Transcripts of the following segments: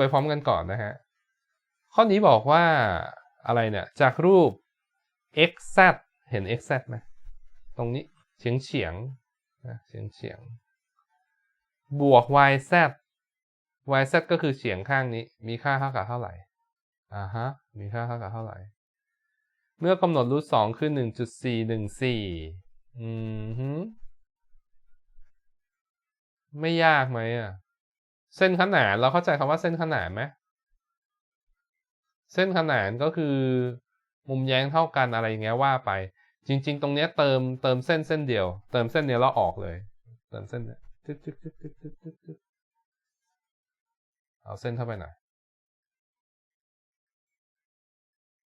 ไปพร้อมกันก่อนนะฮะ ข้อนี้บอกว่าอะไรเนี่ย จากรูป x z เห็น x z ไหมตรงนี้เฉียงเฉียงเฉียงเฉียง บวก y z y z ก็คือเฉียงข้างนี้ มีค่าเท่ากับเท่าไหร่อ่าฮะ มีค่าเท่ากับเท่าไหร่ เมื่อกำหนดรูทสองคือหนึ่งจุดสี่หนึ่งสี่อืมฮึไม่ยากไหมอะ เส้นขนานเราเข้าใจคำว่าเส้นขนานไหมเส้นขนานก็คือ มุมแย้งเท่ากันอะไรอย่างเงี้ยว่าไป จริง ๆ ตรงเนี้ยเติมเติมเส้นเส้นเดียว เติมเส้นเนี้ยแล้วออกเลย เติมเส้นเนี้ยเอาเส้นเข้าไปหน่อย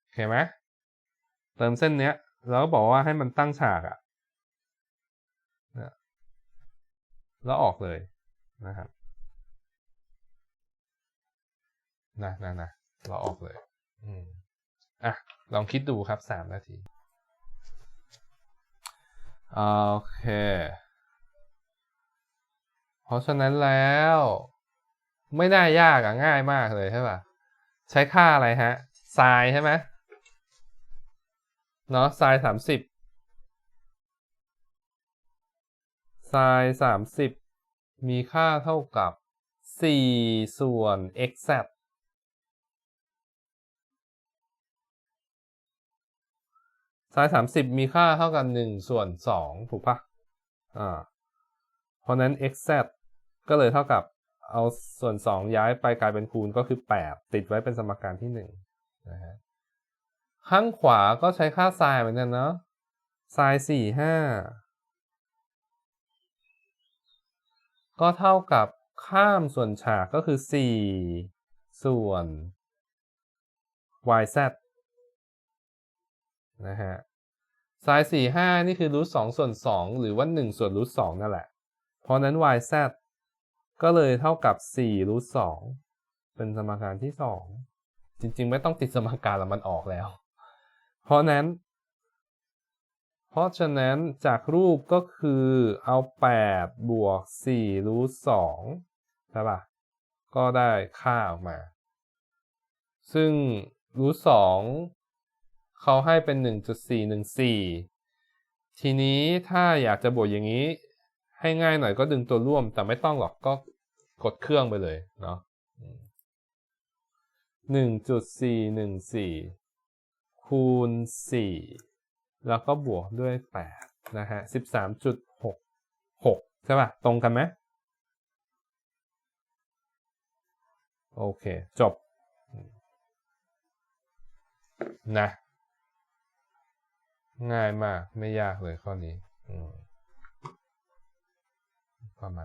โอเคไหมเติมเส้นเนี้ยแล้วก็บอกว่าให้มันตั้งฉากอะเนี่ยแล้วออกเลยนะครับ นะนะนะเราออกเลย อืมอะ ลองคิดดูครับสามนาที โอเค เพราะฉะนั้นแล้ว ไม่น่ายากอะง่ายมากเลยใช่ป่ะ ใช้ค่าอะไรฮะไซน์ใช่ไหมเนาะไซน์สามสิบไซน์สามสิบมีค่าเท่ากับสี่ส่วน x z ไซน์สามสิบมีค่าเท่ากันหนึ่งส่วนสองถูกปะอ่า เพราะนั้น x z ก็เลยเท่ากับเอาส่วนสองย้ายไปกลายเป็นคูณก็คือแปดติดไว้เป็นสมการที่หนึ่งนะฮะข้างขวาก็ใช้ค่าไซน์เหมือนกันเนาะไซน์สี่ห้าก็เท่ากับข้ามส่วนฉากก็คือสี่ส่วน yz นะฮะไซน์สี่ห้านี่คือรูทสองส่วนสองหรือว่าหนึ่งส่วนรูทสองนั่นแหละ เพราะนั้น yz ก็เลยเท่ากับสี่รูทสองเป็นสมการที่สองจริง ๆ ไม่ต้องติดสมการแล้วมันออกแล้ว เพราะนั้น เพราะฉะนั้นจากรูปก็คือเอา 8 บวก4รูท2ใช่ปะก็ได้ค่าออกมา ซึ่งรูท2 เขาให้เป็น 1.414 ทีนี้ถ้าอยากจะบวกอย่างนี้ ให้ง่ายหน่อยก็ดึงตัวร่วม แต่ไม่ต้องหรอกก็กดเครื่องไปเลยเนาะ1.414 คูณ 4 แล้วก็บวกด้วย 8 นะฮะ 13.66 ใช่ป่ะ ตรงกันไหมโอเค จบ นะ ง่ายมากไม่ยากเลยข้อนี้ประมาณ